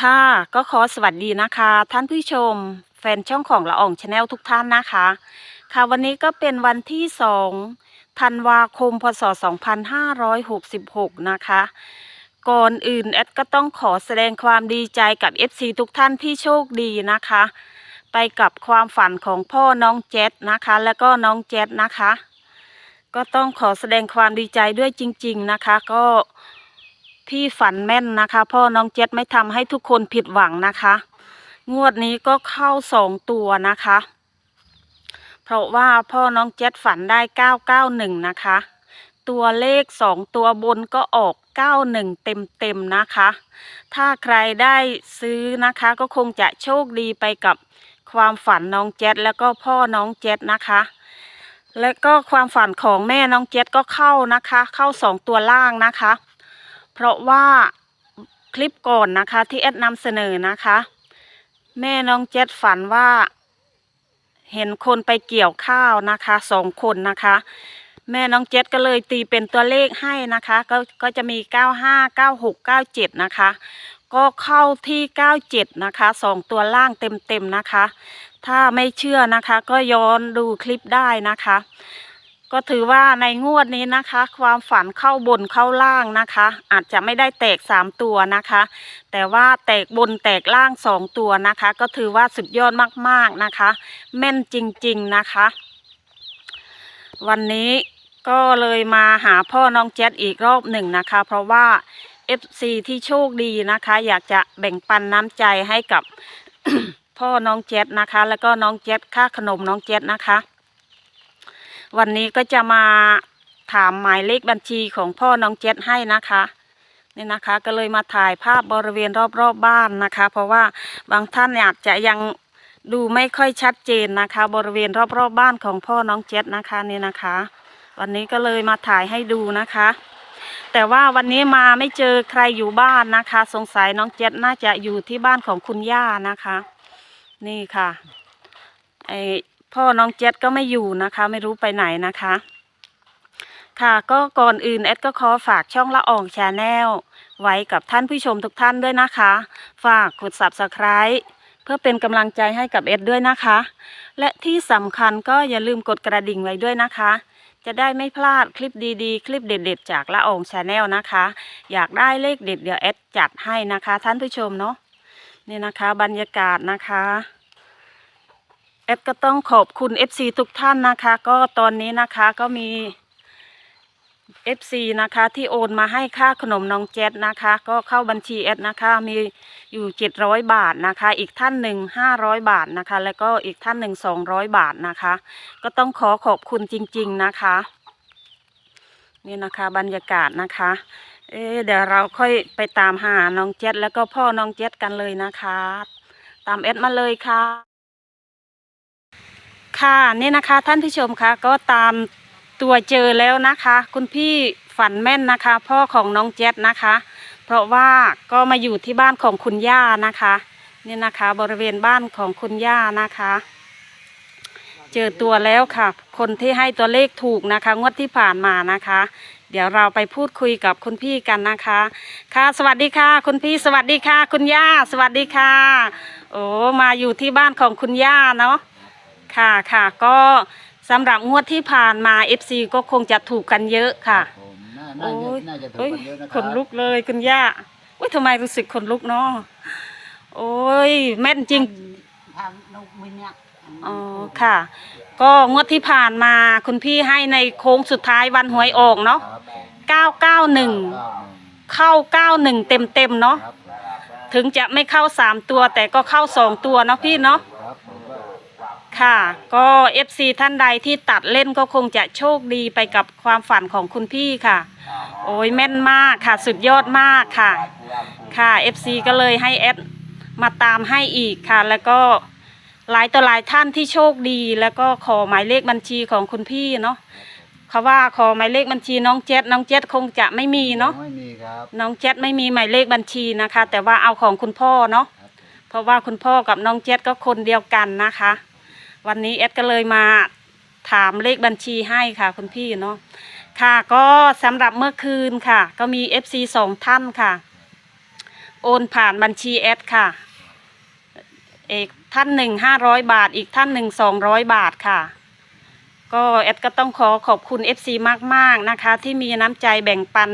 ค่ะก็ขอสวัสดีนะคะ ท่านผู้ชม แฟนช่องของละอองชาแนลทุกท่านนะคะ ค่ะวันนี้ก็เป็นวันที่2ธันวาคมพศ 2566 นะคะ ก่อนอื่นแอดก็ต้องขอแสดงความดีใจกับ FC ทุกท่านที่โชคดีนะคะ ไปกับความฝันของพ่อน้องเจษนะคะ แล้วก็น้องเจษนะคะ ก็ต้องขอแสดงความดีใจด้วยจริง ๆนะคะ ก็ พี่ฝันแม่นนะคะ พ่อน้องเจษไม่ทำให้ทุกคนผิดหวังนะคะ งวดนี้ก็เข้าสองตัวนะคะ เพราะว่าพ่อน้องเจษฝันได้เก้าเก้าหนึ่งนะคะ ตัวเลขสองตัวบนก็ออกเก้าหนึ่งเต็มเต็มๆนะคะ ถ้าใครได้ซื้อนะคะ ก็คงจะโชคดีไปกับความฝันน้องเจษแล้วก็พ่อน้องเจษนะคะและก็ความฝันของแม่น้องเจษก็เข้านะคะ เข้าสองตัวล่างนะคะ เพราะว่าคลิปก่อนนะคะที่แอดนำเสนอนะคะ แม่น้องเจษฝันว่า เห็นคนไปเกี่ยวข้าวนะคะสองคนนะคะ แม่น้องเจษก็เลยตีเป็นตัวเลขให้นะคะ ก็ก็จะมี 95 96 97 นะคะ ก็เข้าที่ 97 นะคะสองตัวล่างเต็มๆนะคะ ถ้าไม่เชื่อนะคะ ก็ย้อนดูคลิปได้นะคะ ก็ถือว่าในงวดนี้นะคะ ความฝันเข้าบนเข้าล่างนะคะ อาจจะไม่ได้แตกสามตัวนะคะ แต่ว่าแตกบนแตกล่างสองตัวนะคะ ก็ถือว่าสุดยอดมากๆนะคะ แม่นจริงๆนะคะ วันนี้ก็เลยมาหาพ่อน้องแจ๊ดอีกรอบหนึ่งนะคะ เพราะว่า FC ที่โชคดีนะคะ อยากจะแบ่งปันน้ำใจให้กับพ่อน้องแจ๊ดนะคะ แล้วก็น้องแจ๊ดค่าขนมน้องแจ๊ดนะคะ วันนี้ก็จะมาถามหมายเลขบัญชีของพ่อน้องเจ็ดให้นะคะนี่นะคะก็เลยมาถ่ายภาพบริเวณรอบๆบบ้านนะคะ เพราะว่าบางท่านอาจจะยังดูไม่ค่อยชัดเจนนะคะ บริเวณรอบๆบบ้านของพ่อน้องเจ็ดนะคะนี่นะคะ วันนี้ก็เลยมาถ่ายให้ดูนะคะ แต่ว่าวันนี้มาไม่เจอใครอยู่บ้านนะคะ สงสัยน้องเจ็ดน่าจะอยู่ที่บ้านของคุณย่านะคะ นี่ค่ะไอ พ่อน้องเจ็ดก็ไม่อยู่นะคะ ไม่รู้ไปไหนนะคะ ค่ะก็ก่อนอื่นแอดก็ขอฝากช่องละอองชาแนลไว้กับท่านผู้ชมทุกท่านด้วยนะคะ ฝากกด subscribe เพื่อเป็นกำลังใจให้กับเอ็ดด้วยนะคะ และที่สำคัญก็อย่าลืมกดกระดิ่งไว้ด้วยนะคะ จะได้ไม่พลาดคลิปดีๆ คลิปเด็ด ๆ จากละอองชาแนลนะคะ อยากได้เลขเด็ดเดี๋ยวแอดจัดให้นะคะ ท่านผู้ชมเนาะนี่นะคะ บรรยากาศนะคะ แอดก็ต้องขอบคุณ FC ทุกท่านนะคะ ก็ตอนนี้นะคะก็มี FC นะคะที่โอนมาให้ค่าขนมน้องแจ๊ดนะคะ ก็เข้าบัญชีแอดนะคะ มีอยู่ 700 บาทนะคะ อีกท่านหนึ่ง500 บาทนะคะ แล้วก็อีกท่านหนึ่ง200 บาทนะคะ ก็ต้องขอขอบคุณจริง ๆนะคะ นี่นะคะบรรยากาศนะคะ เอ๊เดี๋ยวเราค่อยไปตามหาน้องแจ๊ดแล้วก็พ่อน้องแจ๊ดกันเลยนะคะ ตามแอดมาเลยค่ะ ค่ะนี่นะคะท่านผู้ชมคะก็ตามตัวเจอแล้วนะคะ คุณพี่ฝันแม่นนะคะ พ่อของน้องเจษนะคะ เพราะว่าก็มาอยู่ที่บ้านของคุณย่านะคะนี่นะคะ บริเวณบ้านของคุณย่านะคะ เจอตัวแล้วค่ะ คนที่ให้ตัวเลขถูกนะคะ งวดที่ผ่านมานะคะ เดี๋ยวเราไปพูดคุยกับคุณพี่กันนะคะ ค่ะ สวัสดีค่ะ คุณพี่สวัสดีค่ะ คุณย่า สวัสดีค่ะ โอ้มาอยู่ที่บ้านของคุณย่าเนาะ ค่ะค่ะก็สำหรับงวดที่ผ่านมา FC ก็คงจะถูกกันเยอะค่ะผมน่าโอ้น่าจะยน่าจะถูกเฮ้ยกันเยอะนะคขรับนลุกเลยคุณย่าอุ้ยทำไมรู้สึกขนลุกเนาะโอ้ยแม่นจริง ทางนกมินเนี่ยอ๋อค่ะ ก็งวดที่ผ่านมาคุณพี่ให้ในโค้งสุดท้ายวันหวยออกเนาะครับผม991เก้าหนึ่งเข้า 91 เต็มเต็มๆเนาะ ครับถึงจะไม่เข้า 3 ตัวแต่ก็เข้า 2 ตัวเนาะพี่เนาะครับผมก็ ค่ะ ก็ FC ท่านใดที่ตัดเล่นก็คงจะโชคดีไปกับความฝันของคุณพี่ค่ะ โอ้ยแม่นมากค่ะ สุดยอดมากค่ะ ค่ะ FC ก็เลยให้แอดมาตามให้อีกค่ะ แล้วก็หลายต่อหลายท่านที่โชคดี แล้วก็ขอหมายเลขบัญชีของคุณพี่เนาะเขาว่าขอหมายเลขบัญชีน้องเจ็ดน้องเจ็ดคงจะไม่มีเนาะไม่มีครับน้องเจ็ดไม่มีหมายเลขบัญชีนะคะ แต่ว่าเอาของคุณพ่อเนาะครับผมเพราะว่าคุณพ่อกับน้องเจ็ดก็คนเดียวกันนะคะ วันนี้แอดก็เลยมาถามเลขบัญชีให้ค่ะคุณพี่เนาะค่ะก็สำหรับเมื่อคืนค่ะ ก็มี FC สองท่านค่ะ โอนผ่านบัญชีแอดค่ะเอกท่านหนึ่งห้าร้อยบาท อีกท่านหนึ่งสองร้อยบาทค่ะ ก็แอดก็ต้องขอขอบคุณ FC มาก ๆ นะคะ ที่มีน้ำใจแบ่งปัน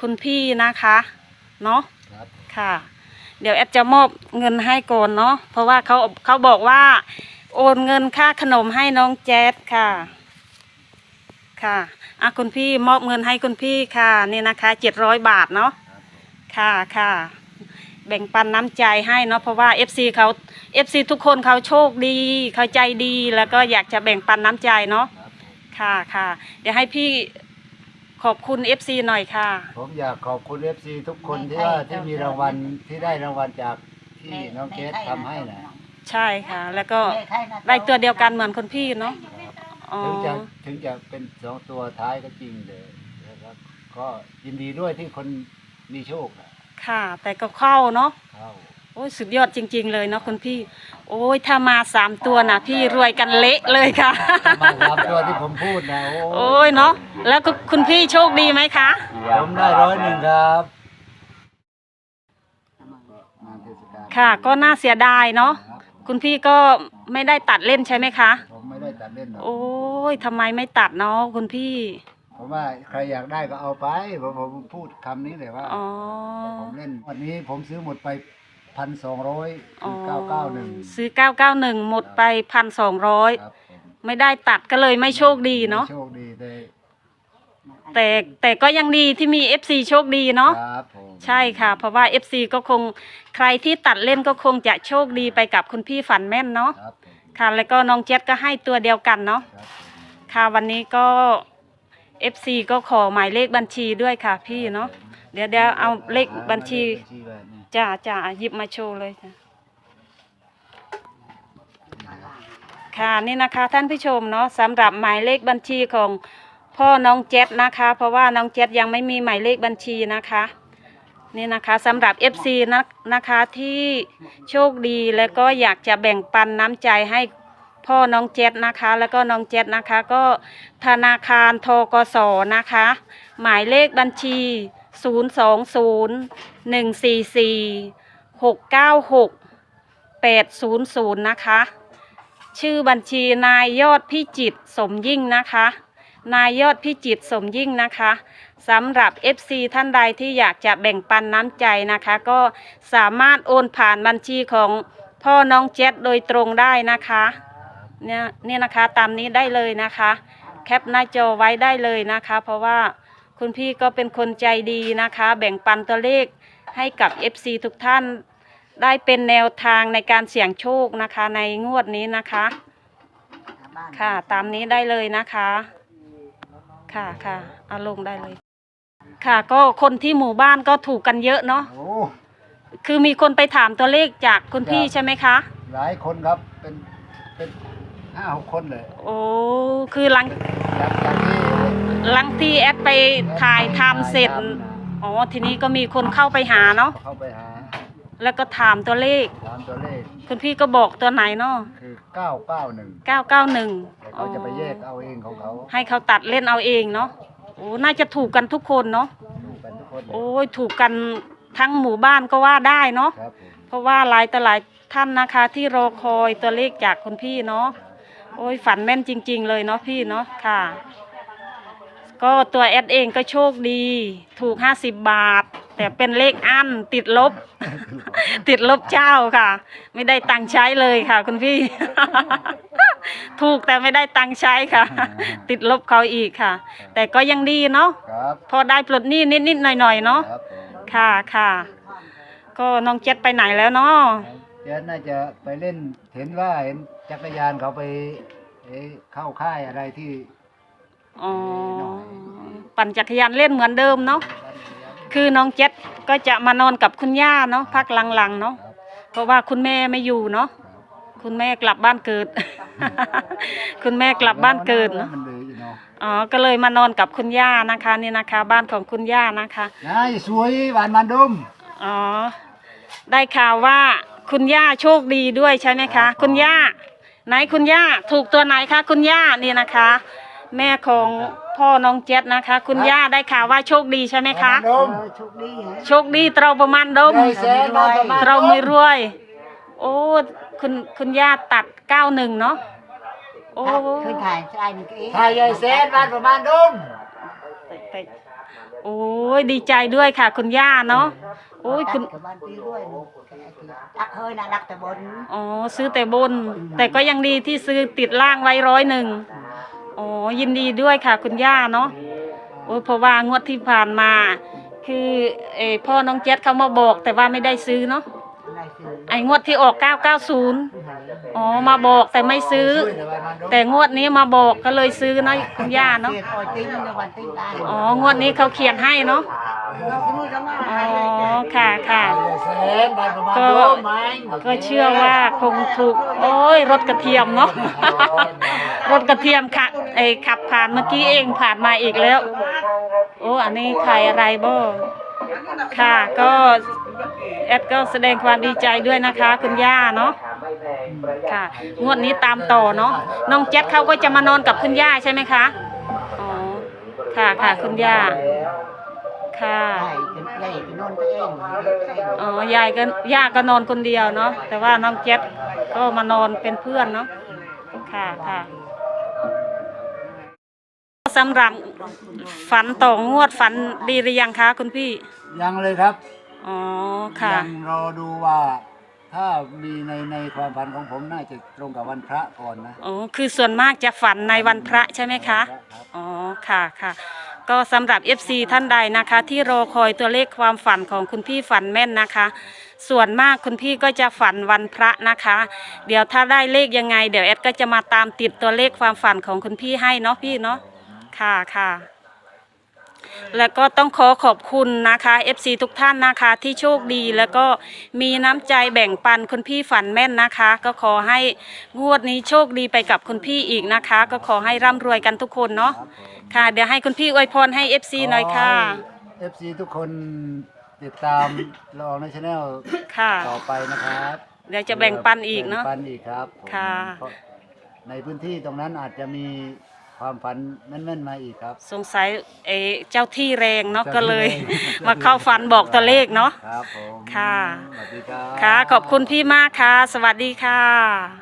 คุณพี่นะคะเนาะครับค่ะ เดี๋ยวแอดจะมอบเงินให้ก่อนเนาะเพราะว่าเขาเขาบอกว่า โอนเงินค่าขนมให้น้องแจ๊ดค่ะ ค่ะอะคุณพี่มอบเงินให้คุณพี่ค่ะนี่นะคะเจ็ดร้อยบาทเนาะค่ะค่ะแบ่งปันน้ำใจให้เนาะเพราะว่า FC เขา FC ทุกคนเขาโชคดี เขาใจดีแล้วก็อยากจะแบ่งปันน้ำใจเนาะค่ะค่ะ เดี๋ยวให้พี่ขอบคุณ FC หน่อยค่ะ ผมอยากขอบคุณเอฟซีทุกคนที่ว่าที่มีรางวัลที่ได้รางวัลจากที่น้องเกดทำให้นะ ใช่ค่ะ แล้วก็แม่ไข่นะได้ตัวเดียวกันเหมือนคุณพี่เนาะครับอ๋อถึงจะถึงจะเป็นสองตัวท้ายก็จริงเลยนะครับก็ยินดีด้วยที่คนมีโชคนะค่ะ แต่ก็เข้าเนาะเข้าโอ้ยสุดยอดจริง ๆ เลยเนาะคุณพี่ โอ้ยถ้ามาสามตัวนะพี่รวยกันเละเลยค่ะ มาสามตัวที่ผมพูดนะโอ้ยเนาะแล้วก็คุณพี่โชคดีไหมคะ ผมได้ร้อยหนึ่งครับงานเทศกาล ค่ะก็น่าเสียดายเนาะ ครับคุณพี่ก็ไม่ได้ตัดเล่นใช่ไหมคะ ผมไม่ได้ตัดเล่นหรอกโอ้ยทำไมไม่ตัดเนาะคุณพี่ ผมว่าใครอยากได้ก็เอาไปผมผมพูดคำนี้เลยว่าอ๋อ ผมเล่นวันนี้ผมซื้อหมดไปพันสองร้อยอ๋อเก้าเก้าหนึ่งซื้อเก้าเก้าหนึ่งหมดไปพันสองร้อยครับผมไม่ได้ตัดก็เลยไม่โชคดีเนาะ โชคดีเลย แต่แต่ก็ยังดีที่มี FC โชคดีเนาะครับผมใช่ค่ะ เพราะว่า FC ก็คงใครที่ตัดเล่นก็คงจะโชคดีไปกับคุณพี่ฝันแม่นเนาะครับผมค่ะ แล้วก็น้องเจษก็ให้ตัวเดียวกันเนาะครับผมค่ะวันนี้ก็ FC ก็ขอหมายเลขบัญชีด้วยค่ะพี่เนาะเดี๋ยวเดี๋ยวเอาเลขบัญชีบัญชีเลยนี่จ้าจ้าหยิบมาโชว์เลยจ้ะค่ะนี่นะคะท่านผู้ชมเนาะสำหรับหมายเลขบัญชีของ พ่อน้องเจ็ดนะคะ เพราะว่าน้องเจ็ดยังไม่มีหมายเลขบัญชีนะคะ นี่นะคะสำหรับ FC นะนะคะที่โชคดีแล้วก็อยากจะแบ่งปันน้ำใจให้พ่อน้องเจ็ดนะคะ แล้วก็น้องเจ็ดนะคะ ก็ธนาคารทกสนะคะ หมายเลขบัญชี 020 144 696 800 นะคะ ชื่อบัญชีนายยอดพิจิตสมยิ่งนะคะ นายยอดพิจิตสมยิ่งนะคะสำหรับ FC ท่านใดที่อยากจะแบ่งปันน้ำใจนะคะ ก็สามารถโอนผ่านบัญชีของพ่อน้องเจ็ดโดยตรงได้นะคะเนี่ยเนี่ยนะคะตามนี้ได้เลยนะคะ แคปหน้าจอไว้ได้เลยนะคะ เพราะว่าคุณพี่ก็เป็นคนใจดีนะคะ แบ่งปันตัวเลขให้กับ FC ทุกท่านได้เป็นแนวทางในการเสี่ยงโชคนะคะในงวดนี้นะคะ ค่ะตามนี้ได้เลยนะคะ ค่ะค่ะเอาลงได้เลย ค่ะก็คนที่หมู่บ้านก็ถูกกันเยอะเนาะโอ้คือมีคนไปถามตัวเลขจากคุณพี่ครับใช่ไหมคะ หลายคนครับเป็นเป็นห้าหกคนเลยโอ้คือหลังจากจากที่หลังที่แอดไปถ่ายทำเสร็จถ่ายทำนะอ๋อทีนี้ก็มีคนเข้าไปหาเนาะเข้าไปหา แล้วก็ถามตัวเลข ตามตัวเลขคุณพี่ก็บอกตัวไหนเนาะคือเก้าเก้าหนึ่งเก้าเก้าหนึ่งแต่เขาจะไปแยกเอาเองของเขาให้เขาตัดเล่นเอาเองเนาะโอ้น่าจะถูกกันทุกคนเนาะดูกันทุกคนเลยโอ้ยถูกกันทั้งหมู่บ้านก็ว่าได้เนาะ ครับผมเพราะว่าหลายต่อหลายท่านนะคะที่รอคอยตัวเลขจากคุณพี่เนาะโอ้ยฝันแม่นจริง ๆ เลยเนาะพี่เนาะค่ะ ก็ตัวแอดเองก็โชคดี ถูกห้าสิบบาท แต่เป็นเลขอันติดลบ ติดลบเจ้าค่ะ ไม่ได้ตังค์ใช้เลยค่ะ คุณพี่ ถูกแต่ไม่ได้ตังค์ใช้ค่ะ ติดลบเขาอีกค่ะ แต่ก็ยังดีเนาะครับพอได้ปลดหนี้นิดๆหน่อยๆเนาะครับผมค่ะค่ะ ก็น้องเจ็ดไปไหนแล้วเนาะเจ๊น่าจะไปเล่นเห็นว่าเห็นจักรยานเขาไปเอ๊ะเข้าค่ายอะไรที่ อ๋อปั่นจักรยานเล่นเหมือนเดิมเนาะคือน้องเจ็ดก็จะมานอนกับคุณย่าเนาะพักหลังๆเนาะ ครับเพราะว่าคุณแม่ไม่อยู่เนาะ ครับคุณแม่กลับบ้านเกิด คุณแม่กลับบ้านเกิดเนาะ มันเลยอยู่เนาะอ๋อ ก็เลยมานอนกับคุณย่านะคะนี่นะคะ บ้านของคุณย่านะคะ นายสวยหวานมันดุมอ๋อ ได้ข่าวว่าคุณย่าโชคดีด้วยใช่ไหมคะ คุณย่า ไหนคุณย่าถูกตัวไหนคะ คุณย่านี่นะคะ แม่ของพพ่อน้องเจ็ดนะคะ คุณย่าได้ข่าวว่าโชคดีใช่ไหมคะนเอมอโชคดีฮะ โชคดีเตราประมาณดมได้แสนมาประมาณเราไม่รวย โอ้คุณคุณย่าตัดเก้าหนึ่งเนาะโอ้เคยถ่ายใช่นี่ก็เองถ้ายายแสนมาประมาณนมแต่โอ้ยดีใจด้วยค่ะ คุณย่าเนาะโอ้ยคุณ กับบ้านปีด้วยดักเฮ้ยนะดักแต่บนอ๋อซื้อแต่บน แต่ก็ยังดีที่ซื้อติดล่างไว้ร้อยหนึ่ง อ๋อยินดีด้วยค่ะ คุณย่าเนาะโอ้ยเพราะว่างวดที่ผ่านมา คือเออพ่อน้องเจ็ดเขามาบอกแต่ว่าไม่ได้ซื้อเนาะได้ซื้อไอ้งวดที่ออก 990 อ๋อมาบอกแต่ไม่ซื้อ แต่งวดนี้มาบอกก็เลยซื้อเนาะคุณย่าเนาะอ๋องวดนี้เขาเขียนให้เนาะอ๋อค่ะค่ะก็ก็เชื่อว่าคงถูก โอ้ยรถกระเทียมเนาะรถกระเทียมค่ะไอขับผ่านเมื่อกี้เองผ่านมาอีกแล้ว โอ้อันนี้ใครอะไรบ่ค่ะก็แอดก็แสดงความดีใจด้วยนะคะ คุณย่าเนาะ ค่ะ งวดนี้ตามต่อเนาะน้องแจ็คเขาก็จะมานอนกับคุณย่าใช่ไหมคะอ๋อค่ะค่ะคุณย่าค่ะใหญ่กันใหญ่กันนอนตัวเองอ๋อยายก็ย่าก็นอนคนเดียวเนาะแต่ว่าน้องแจ็คก็มานอนเป็นเพื่อนเนาะค่ะค่ะสำหรับฝันต่องวดฝันดีหรือยังคะคุณพี่ ยังเลยครับ อ๋อ ค่ะยังรอดูว่า ถ้ามีในในความฝันของผมน่าจะตรงกับวันพระก่อนนะอ๋อคือส่วนมากจะฝันในวันพระใช่ไหมคะครับอ๋อ ค่ะค่ะ ก็สำหรับ FC ท่านใดนะคะ ที่รอคอยตัวเลขความฝันของคุณพี่ฝันแม่นนะคะ ส่วนมากคุณพี่ก็จะฝันวันพระนะคะ เดี๋ยวถ้าได้เลขยังไง เดี๋ยวแอดก็จะมาตามติดตัวเลขความฝันของคุณพี่ให้เนาะพี่เนาะ ค่ะค่ะ แล้วก็ต้องขอขอบคุณนะคะ FC ทุกท่านนะคะที่โชคดีแล้วก็มีน้ำใจแบ่งปันคุณพี่ฝันแม่นนะคะ ก็ขอให้งวดนี้โชคดีไปกับคุณพี่อีกนะคะ ก็ขอให้ร่ำรวยกันทุกคนเนาะครับผมค่ะ เดี๋ยวให้คุณพี่อวยพรให้ FC หน่อยค่ะ เอฟซีทุกคนติดตามลองในช anel ค่ะ ต่อไปนะครับเดี๋ยวจะแบ่งปันอีกเนาะ แบ่งปันอีกครับผมค่ะ เพราในพื้นที่ตรงนั้นอาจจะมี ความฝันแม่นๆมาอีกครับ สงสัยเออเจ้าที่แรงเนาะเจ้าที่ก็เลย แรง มาเข้าฝันบอกตัวเลขเนาะ ครับผมค่ะ สวัสดีครับ ค่ะ ขอบคุณพี่มากค่ะ สวัสดีค่ะ